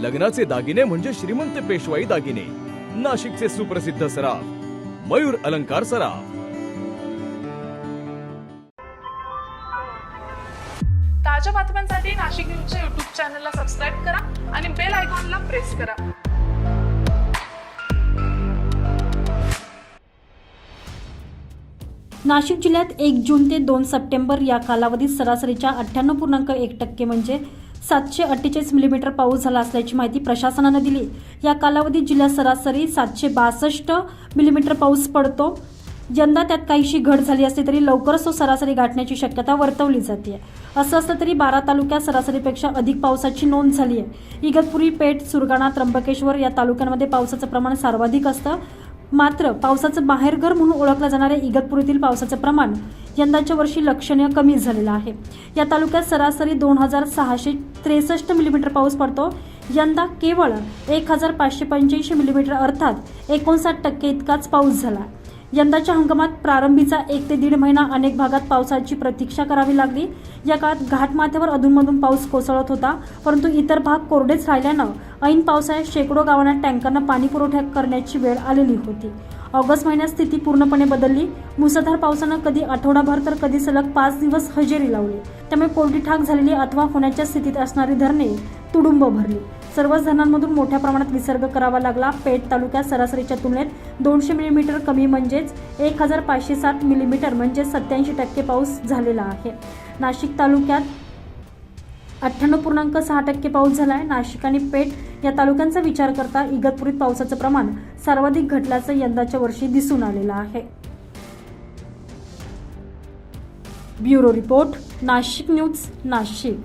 लग्नाचे दागिने म्हणजे श्रीमंत पेशवाई दागिने. नाशिकचे सुप्रसिद्ध सराफ मयूर अलंकार सराफ. ताज्या बातम्यांसाठी नाशिक न्यूजच्या युट्यूब चॅनलला सबस्क्राईब करा आणि बेल आयकॉनला प्रेस करा. नाशिक जिल्ह्यात एक जून ते दोन सप्टेंबर या कालावधीत सरासरीच्या अठ्ठ्याण्णव पूर्णांक एक टक्के म्हणजे सातशे अठ्ठेचाळीस मिलीमीटर पाऊस झाला असल्याची माहिती प्रशासनानं दिली. या कालावधीत जिल्ह्यात सरासरी सातशे बासष्ट मिलीमीटर पाऊस पडतो. यंदा त्यात काहीशी घट झाली असली तरी लवकरच तो सरासरी गाठण्याची शक्यता वर्तवली जाते असं असलं तरी बारा तालुक्यात सरासरीपेक्षा अधिक पावसाची नोंद झाली आहे इगतपुरी पेठ सुरगाणा त्र्यंबकेश्वर या तालुक्यांमध्ये पावसाचं प्रमाण सर्वाधिक असतं. मात्र पावसाचं बाहेरघर म्हणून ओळखलं जाणाऱ्या इगतपुरीतील पावसाचं प्रमाण यंदाच्या वर्षी लक्षणीय कमी झालेलं आहे. या तालुक्यात सरासरी दोन हजार सहाशे त्रेसष्ट मिलीमीटर पाऊस पडतो. यंदा केवळ एक हजार पाचशे पंच्याऐंशी मिलीमीटर अर्थात एकोणसाठ टक्के इतकाच पाऊस झाला. यंदाच्या हंगामात प्रारंभीचा एक ते दीड महिना अनेक भागात पावसाची प्रतीक्षा करावी लागली. या काळात घाटमाथ्यावर अधूनमधून पाऊस कोसळत होता परंतु इतर भाग कोरडेच राहिल्यानं ऐन पावसाळ्यात शेकडो गावांना टँकरनं पाणी पुरवठा करण्याची वेळ आलेली होती. ऑगस्ट महिन्यात स्थिती पूर्णपणे बदलली. मुसळधार पावसानं कधी आठवडाभर तर कधी सलग पाच दिवस हजेरी लावली. त्यामुळे कोरडी ठाक झालेली अथवा होण्याच्या स्थितीत असणारी धरणे तुडुंब भरली. सर्वच धरणांमधून मोठ्या प्रमाणात विसर्ग करावा लागला. पेठ तालुक्यात सरासरीच्या तुलनेत दोनशे मिलीमीटर कमी म्हणजेच एक हजार पाचशे सात मिलीमीटर म्हणजे सत्याऐंशी टक्के पाऊस झालेला आहे. नाशिक तालुक्यात अठ्ठ्याण्णव पूर्णांक सहा टक्के पाऊस झाला आहे. नाशिक आणि पेठ या तालुक्यांचा विचार करता इगतपुरीत पावसाचं प्रमाण सर्वाधिक घटल्याचं यंदाच्या वर्षी दिसून आलेलं आहे. Bureau report Nashik news Nashik.